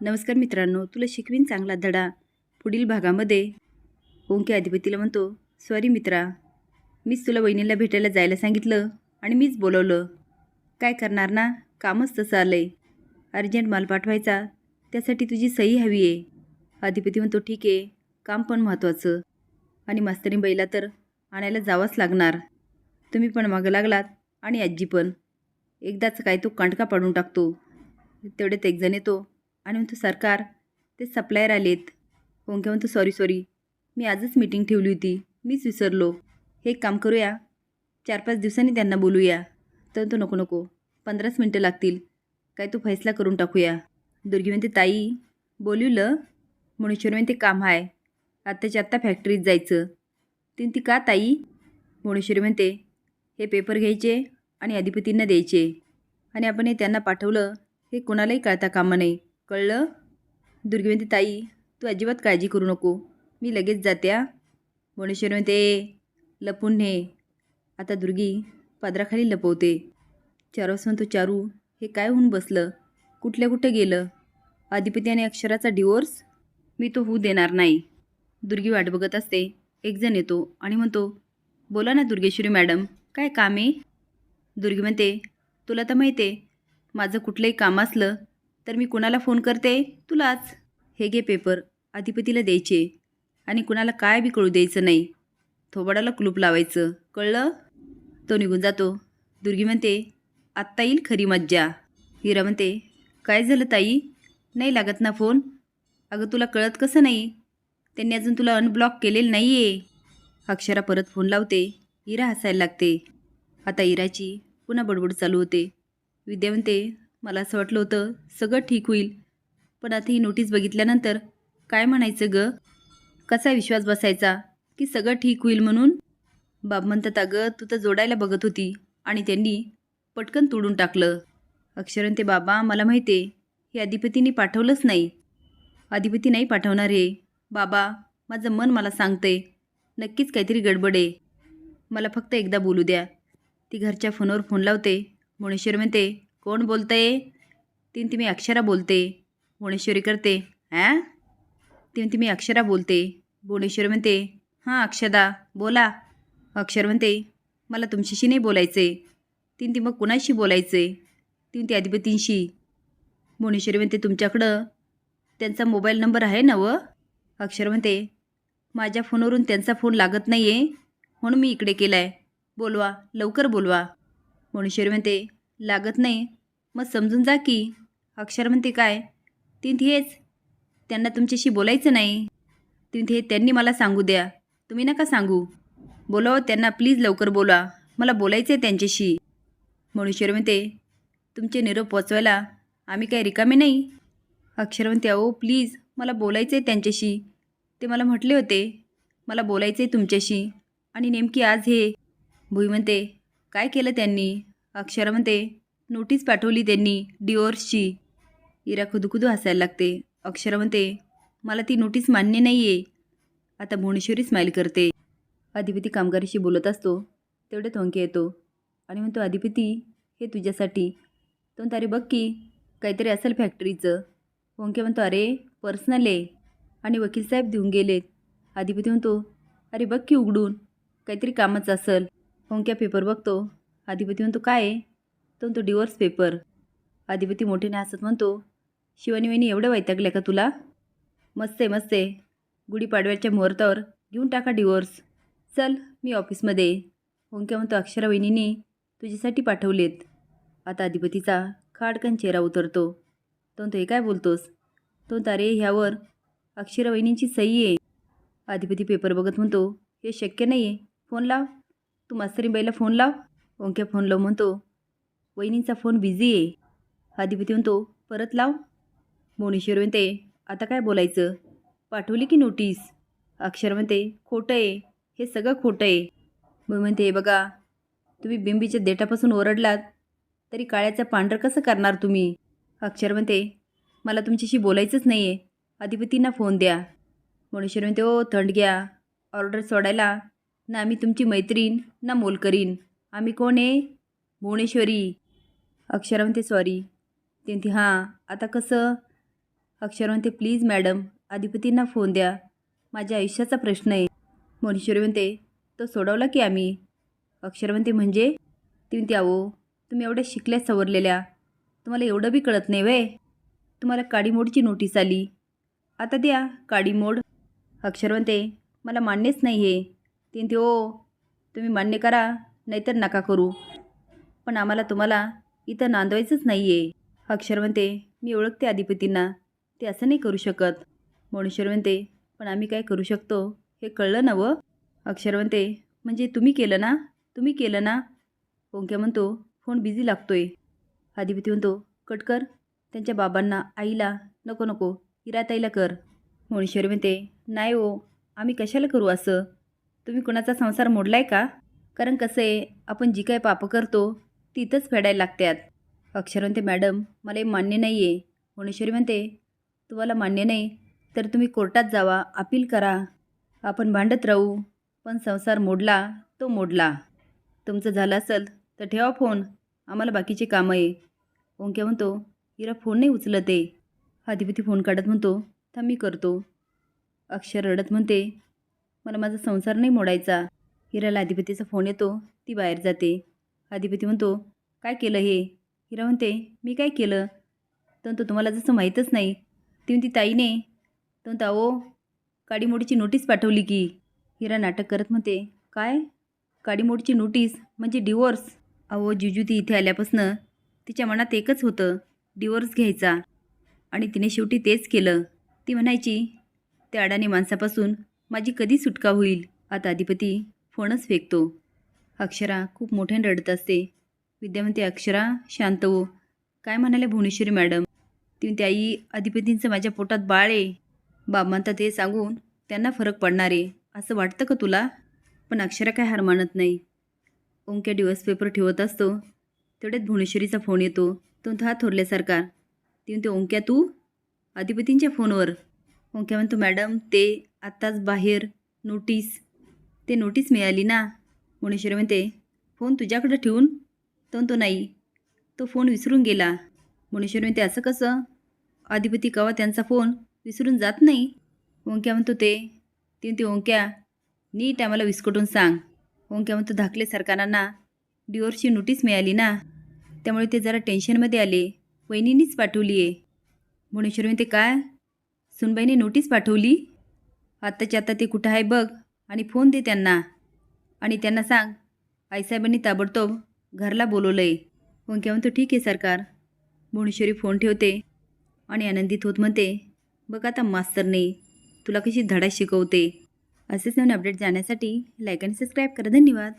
नमस्कार मित्रांनो तुला शिकवीन चांगला धडा. पुढील भागामध्ये ओंके अधिपतीला म्हणतो सॉरी मित्रा मीच तुला वहिनीला भेटायला जायला सांगितलं आणि मीच बोलवलं. काय करणार ना? कामच तसं आलं आहे अर्जंट माल पाठवायचा त्यासाठी तुझी सही हवी आहे. अधिपती म्हणतो ठीक आहे काम पण महत्त्वाचं आणि मास्तरी बैला तर आणायला जावंच लागणार. तुम्ही पण मागं लागलात आणि आजी पण. एकदाच काय तो कांडका पाडून टाकतो. तेवढ्यात एकजण येतो आणि म्हणतो सरकार ते सप्लायर आलेत. ओंके म्हणतो सॉरी सॉरी मी आजच मीटिंग ठेवली होती. मीच विसरलो. हे एक काम करूया. चार पाच दिवसांनी त्यांना बोलूया. तर तो नको नको. पंधराच मिनटं लागतील. काय तो फैसला करून टाकूया. दुर्गी म्हणते ताई बोलवलं मुणेश्वर म्हणते काम आहे आत्ताच्या आत्ता फॅक्टरीत जायचं. तीन ती का ताई? मुणेश्वरी म्हणते हे पेपर घ्यायचे आणि अधिपतींना द्यायचे. आणि आपण हे त्यांना पाठवलं हे कोणालाही कळता कामा नाही कळलं? दुर्गवंती ताई तू अजिबात काळजी करू नको. मी लगेच जाते आ ते लपून ने. आता दुर्गी पदराखाली लपवते. चारू म्हणतो चारू हे काय होऊन बसलं? कुठल्या कुठे गेलं? अधिपती आणि अक्षराचा डिवोर्स मी तो होऊ देणार नाही. दुर्गी वाट बघत असते. एकजण येतो आणि म्हणतो बोला ना दुर्गेश्वरी मॅडम काय काम आहे? दुर्गी म्हणते तुला तर माहिती आहे माझं कुठलंही काम असलं तर मी कुणाला फोन करते? तुलाच. हे घे पेपर. अधिपतीला द्यायचे. आणि कुणाला काय बी कळू द्यायचं नाही. थोबाडाला कुलूप लावायचं. कळलं? तो निघून जातो. दुर्गी म्हणते आत्ता येईल खरी मज्जा. हिरा म्हणते काय झालं ताई? नाही लागत ना फोन? अगं तुला कळत कसं नाही? त्यांनी अजून तुला अनब्लॉक केलेलं नाही आहे अक्षरा परत फोन लावते. इरा हसायला लागते. आता इराची पुन्हा बडबड चालू होते. विद्या म्हणते मला असं वाटलं होतं सगळं ठीक होईल. पण आता ही नोटीस बघितल्यानंतर काय म्हणायचं ग? कसा विश्वास बसायचा की सगळं ठीक होईल म्हणून? बाब म्हणतात अगं तू तर जोडायला बघत होती आणि त्यांनी पटकन तोडून टाकलं. अक्षरन ते बाबा मला माहिती आहे हे अधिपतीने पाठवलंच नाही. अधिपती नाही पाठवणार हे. बाबा माझं मन मला सांगते नक्कीच काहीतरी गडबड आहे. मला फक्त एकदा बोलू द्या. ती घरच्या फोनवर फोन लावते. मुणेश्वर म्हणते कोण बोलतंय ती मी अक्षरा बोलते. भुवनेश्वरी करते. ॲ ती मी अक्षरा बोलते. भुवनेश्वरी म्हणते हां अक्षदा बोला. अक्षर म्हणते मला तुमच्याशी नाही बोलायचं आहे ती मग कुणाशी बोलायचं आहे ती अधिपतींशी. भुवनेश्वरी म्हणते तुमच्याकडं त्यांचा मोबाईल नंबर आहे ना व? अक्षर म्हणते माझ्या फोनवरून त्यांचा फोन लागत नाही आहे म्हणून मी इकडे केला आहे बोलवा लवकर बोलवा. भुवनेश्वरी म्हणते लागत नाही. मग समजून जा की अक्षर म्हणते काय? तिथे हेच. त्यांना तुमच्याशी बोलायचं नाही. तिथे त्यांनी मला सांगू द्या. तुम्ही नका सांगू. बोलावं हो, त्यांना प्लीज लवकर बोला. मला बोलायचं आहे त्यांच्याशी. भुवनेश्वरी म्हणते तुमचे निरोप पोचवायला आम्ही काही रिकामे नाही. अक्षर म्हणते अहो प्लीज. मला बोलायचं आहे त्यांच्याशी. ते मला म्हटले होते मला बोलायचं आहे तुमच्याशी. आणि नेमकी आज हे भुई म्हणते काय केलं त्यांनी? अक्षरामध्ये नोटीस पाठवली त्यांनी डिओर्सची. इरा खुदुखुदू हसायला लागते. अक्षरा म्हणते मला ती नोटीस मान्य नाही आहे आता भुवनेश्वरी स्माईल करते. अधिपती कामगारीशी बोलत असतो. तेवढ्यात वंके येतो. आणि म्हणतो अधिपती हे तुझ्यासाठी. तो म्हणतो अरे बघ की काहीतरी असेल फॅक्टरीचं वंके म्हणतो अरे पर्सनल आहे. आणि वकील साहेब देऊन गेलेत. अधिपती म्हणतो अरे बघ की उघडून काहीतरी कामच असेल. ओंक्या पेपर बघतो. अधिपती म्हणतो काय आहे? तो म्हणतो डिवोर्स पेपर अधिपती मोठीने हसत म्हणतो शिवानी वहिनी एवढं वैतागल्या का तुला? मस्त आहे मस्त आहे. गुढीपाडव्याच्या मुहूर्तावर घेऊन टाका डिवोर्स चल मी ऑफिसमध्ये ओंक्या म्हणतो अक्षरा वहिनीने तुझ्यासाठी पाठवलेत. आता अधिपतीचा खाडकन चेहरा उतरतो. तो म्हणतो हे काय बोलतोस? तो म्हणतो अरे ह्यावर अक्षरा वहिनींची सही आहे. अधिपती पेपर बघत म्हणतो हे शक्य नाही आहे फोन लाव. तू मास्तरीबाईला फोन लाव. ओंक्या फोन लाव म्हणतो वहिनींचा फोन बिझी आहे. अधिपती म्हणतो परत लाव. मोनेश्वर म्हणते आता काय बोलायचं? पाठवली की नोटीस? अक्षर म्हणते खोटं आहे. हे सगळं खोटं आहे. मग म्हणते बघा तुम्ही बिंबीच्या देठापासून ओरडलात तरी काळ्याचं पांढरं कसं करणार तुम्ही? अक्षर म्हणते मला तुमच्याशी बोलायचंच नाही आहे अधिपतींना फोन द्या. मोनेश्वर म्हणते ओ थंड घ्या. ऑर्डर सोडायला ना आम्ही तुमची मैत्रीण ना मोलकरीन आम्ही कोण आहे? भुवनेश्वरी. अक्षरा म्हणते सॉरी ते म्हणते हां आता कसं? अक्षर म्हणते प्लीज मॅडम अधिपतींना फोन द्या. माझ्या आयुष्याचा प्रश्न आहे. भुवनेश्वरी म्हणते तो सोडवला की आम्ही? अक्षर म्हणते म्हणजे ती म्हणते आहो तुम्ही एवढ्या शिकल्या सवरलेल्या. तुम्हाला एवढं बी कळत नाही वय तुम्हाला काडीमोडची नोटीस आली. आता द्या काडीमोड. अक्षर म्हणते मला मान्यच नाही आहे ती म्हणते हो, ओ तुम्ही मान्य करा. नाहीतर नका करू. पण आम्हाला तुम्हाला इथं नांदवायचंच नाही आहे अक्षर म्हणते मी ओळखते अधिपतींना. ते असं नाही करू शकत. मोनेश्वर म्हणते पण आम्ही काय करू शकतो? हे कळलं नवं अक्षर म्हणते म्हणजे तुम्ही केलं ना? तुम्ही केलं ना? ओंक्या म्हणतो फोन बिझी लागतोय. अधिपती म्हणतो कट कर. त्यांच्या बाबांना आईला नको नको. हिराताईला कर. मोनेश्वरी म्हणते नाही ओ आम्ही कशाला करू असं? तुम्ही कुणाचा संसार मोडलाय का? कारण कसं आहे आपण जी काय पापं करतो तिथंच फेडायला लागतात. अक्षर म्हणते मॅडम मला हे मान्य नाही आहे गुणेश्वरी म्हणते तुम्हाला मान्य नाही तर तुम्ही कोर्टात जावा अपील करा. आपण भांडत राहू पण संसार मोडला तो मोडला. तुमचं झालं असेल तर ठेवा फोन. आम्हाला बाकीचे कामं आहे. ओंक्या म्हणतो हिरा फोन नाही उचलत आहे. अधिपती फोन काढत म्हणतो थांब मी करतो. अक्षर रडत म्हणते मला माझा संसार नाही मोडायचा. हिराला अधिपतीचा फोन येतो ती बाहेर जाते. अधिपती म्हणतो काय केलं हे? हिरा म्हणते मी काय केलं? तर तो तुम्हाला जसं माहीतच नाही. ती म्हणती ताईने. तर म्हणता अहो काडीमोडीची नोटीस पाठवली की. हिरा नाटक करत म्हणते काय? काडीमोडीची नोटीस? म्हणजे डिवोर्स अहो जिजू ती इथे आल्यापासनं तिच्या मनात एकच होतं डिवोर्स घ्यायचा. आणि तिने शेवटी तेच केलं. ती म्हणायची त्या अडाणी माणसापासून माझी कधी सुटका होईल? आता अधिपती फोनच फेकतो. अक्षरा खूप मोठ्याने रडत असते. विद्यामंती अक्षरा शांत हो. काय म्हणाले भुवनेश्वरी मॅडम? ती म्हणते आई अधिपतींचं माझ्या पोटात बाळ आहे. बाब म्हणतात ते सांगून त्यांना फरक पडणार आहे. असं वाटतं का तुला? पण अक्षरा काय हार मानत नाही. ओंक्या दिवस पेपर ठेवत असतो. तेवढ्यात भुवनेश्वरीचा फोन येतो. तो म्हणतो थोरल्यासारखा. ती म्हणते ओंक्या तू? अधिपतींच्या फोनवर. ओंक्या म्हणतो मॅडम ते आत्ताच बाहेर नोटीस ते नोटीस मिळाली ना. गुणेश्वर म्हणते फोन तुझ्याकडं ठेवून तो नाही तो फोन विसरून गेला. गुणेश्वर म्हणते असं कसं? अधिपती कवा त्यांचा फोन विसरून जात नाही? ओंक्या म्हणतो ते ते ते ओंक्या नीट आम्हाला विस्कटून सांग. ओंक्या म्हणतो धाकले सरकारांना डिवोर्सची नोटीस मिळाली ना. त्यामुळे ते जरा टेन्शनमध्ये आले. वहिनीनीच पाठवली आहे. गुणेश्वर म्हणते काय? सुनबाईने नोटीस पाठवली? आत्ताच्या आता ते कुठं आहे बघ. आणि फोन दे त्यांना. आणि त्यांना सांग आईसाहेबांनी ताबडतोब घरला बोलवलं आहे ओंक्या म्हणतो ठीक आहे सरकार. भुवनेश्वरी फोन ठेवते आणि आनंदित होत म्हणते बघ आता मास्तरने तुला कशी धडा शिकवते. असेच नवीन अपडेट जाण्यासाठी लाईक आणि सबस्क्राईब करा. धन्यवाद.